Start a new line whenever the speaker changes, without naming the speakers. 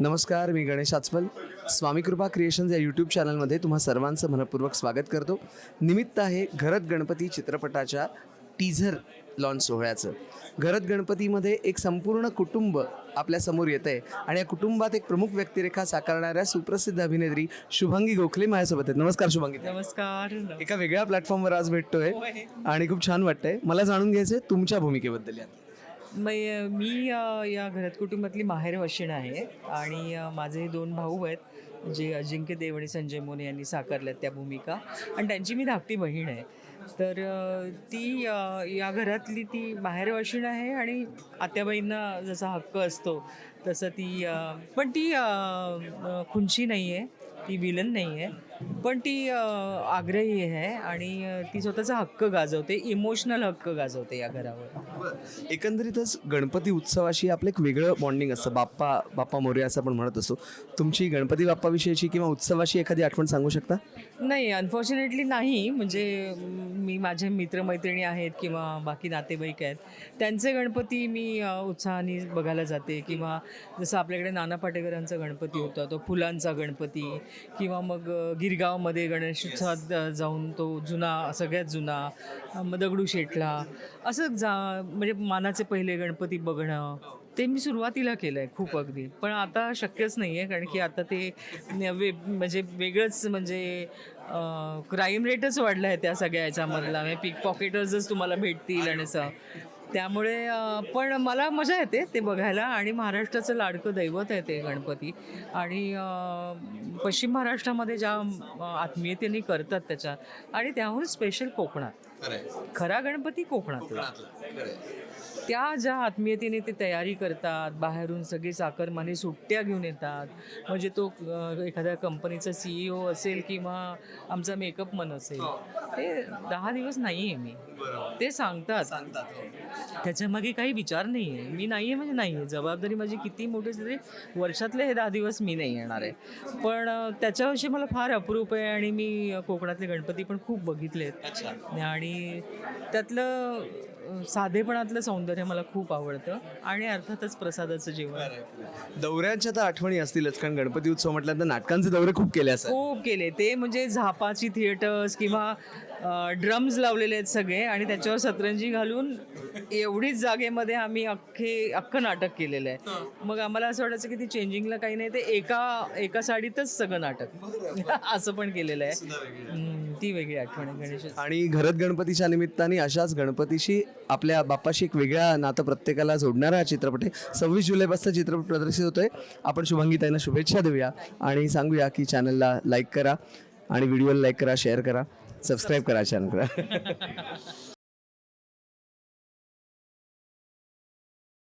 नमस्कार मी गणेश आचवल. स्वामी कृपा क्रिएशन्स या यूट्यूब चॅनलमध्ये तुम्हा सर्वांचं मनपूर्वक स्वागत करतो. निमित्त आहे घरत गणपती चित्रपटाच्या टीझर लॉन्च सोहळ्याचं. घरत गणपतीमध्ये एक संपूर्ण कुटुंब आपल्यासमोर येतं आहे आणि या कुटुंबात एक प्रमुख व्यक्तिरेखा साकारणाऱ्या सुप्रसिद्ध अभिनेत्री शुभांगी गोखले माझ्यासोबत आहेत. नमस्कार शुभांगी.
नमस्कार.
एका वेगळ्या प्लॅटफॉर्मवर आज भेटतोय आणि खूप छान वाटतंय. मला जाणून घ्यायचं आहे तुमच्या भूमिकेबद्दल यात.
मै- मी या घरात कुटुंबातली माहेर वशिण आहे आणि माझे दोन भाऊ आहेत जे अजिंक्य देव आणि संजय मोने यांनी साकारल्यात त्या भूमिका. आणि त्यांची मी धाकटी बहीण आहे. तर ती या घरातली ती माहेर वशिण आहे आणि आत्याबाईंना जसा हक्क असतो तसं ती पण ती खुंची नाही आहे ती विलन नाही आहे पण ती आग्रही आहे आणि ती स्वतःचा हक्क गाजवते इमोशनल हक्क गाजवते या घरावर.
एकंदरीतच गणपती उत्सवाशी आपलं एक वेगळं बॉन्डिंग असतं. बाप्पा बाप्पा मोरे असं आपण म्हणत असतो. तुमची गणपती बाप्पाविषयीची किंवा उत्सवाशी एखादी आठवण सांगू शकता?
नाही अनफॉर्च्युनेटली नाही. म्हणजे म, माझे मित्रमैत्रिणी आहेत किंवा बाकी नातेवाईक आहेत. त्यांचे गणपती मी उत्साहाने बघायला जाते. किंवा जसं आपल्याकडे नाना पाटेकरांचा गणपती होता तो फुलांचा गणपती. किंवा मग गिरगावमध्ये गणेशोत्सवात जाऊन तो जुना सगळ्यात जुना मग दगडूशेठला असं जा म्हणजे मानाचे पहिले गणपती बघणं ते मी सुरुवातीला केलं आहे खूप अगदी. पण आता शक्यच नाही आहे कारण की आता ते न- वे म्हणजे वेगळंच म्हणजे क्राईम रेटच वाढला आहे त्या सगळ्या याच्यामधला. म्हणजे पिक पॉकेटर्सच तुम्हाला भेटतील आणि असं. त्यामुळे पण मला मजा येते ते बघायला आणि महाराष्ट्राचं लाडकं दैवत आहे ते गणपती. आणि पश्चिम महाराष्ट्रामध्ये ज्या आत्मीयतेने करतात त्याच्या आणि त्याहून स्पेशल कोकणात. खरा गणपती कोकणात त्या ज्या आत्मीयतेने ते तयारी करतात बाहेरून सगळे चाकरमाने सुट्ट्या घेऊन येतात म्हणजे तो एखाद्या कंपनीचा सीईओ असेल किंवा आमचा मेकअप मन असेल ते दहा दिवस नाही आहे मी ते सांगतात. त्याच्यामागे काही विचार नाही आहे मी नाही आहे म्हणजे नाही आहे जबाबदारी माझी किती मोठी असली तरी वर्षातले हे दहा दिवस मी नाही येणार आहे. पण त्याच्याविषयी मला फार अप्रूप आहे आणि मी कोकणातले गणपती पण खूप बघितलेत. आणि त्यातलं साधेपणातलं सौंदर्य मला खूप आवडतं आणि अर्थातच प्रसादाचं जेवण.
दौऱ्यांच्या तर आठवणी असतीलच कारण गणपती उत्सव म्हटल्यानंतर नाटकांचे दौरे खूप केले असतात.
खूप केले. ते म्हणजे झापाची थिएटर्स किंवा ड्रम्स लावलेले आहेत सगळे आणि त्याच्यावर सतरंजी घालून एवढीच जागेमध्ये आम्ही अख्खे अख्खं नाटक केलेलं आहे. मग आम्हाला असं वाटायचं की ती चेंजिंगला काही नाही ते एका एका साडीतच सगळं नाटक. असं पण केलेलं आहे. ती वेगळी आठवण आहे गणेश
आणि घरत गणपतीच्या निमित्ताने अशाच गणपतीशी आपल्या बाप्पाशी एक वेगळा नातं प्रत्येकाला जोडणारा हा चित्रपट आहे. सव्वीस जुलैपासून चित्रपट प्रदर्शित होतोय. आपण शुभांगी शुभेच्छा देऊया आणि सांगूया की चॅनलला लाईक करा आणि व्हिडिओला लाईक करा शेअर करा सबस्क्राईब करा चॅनल करा.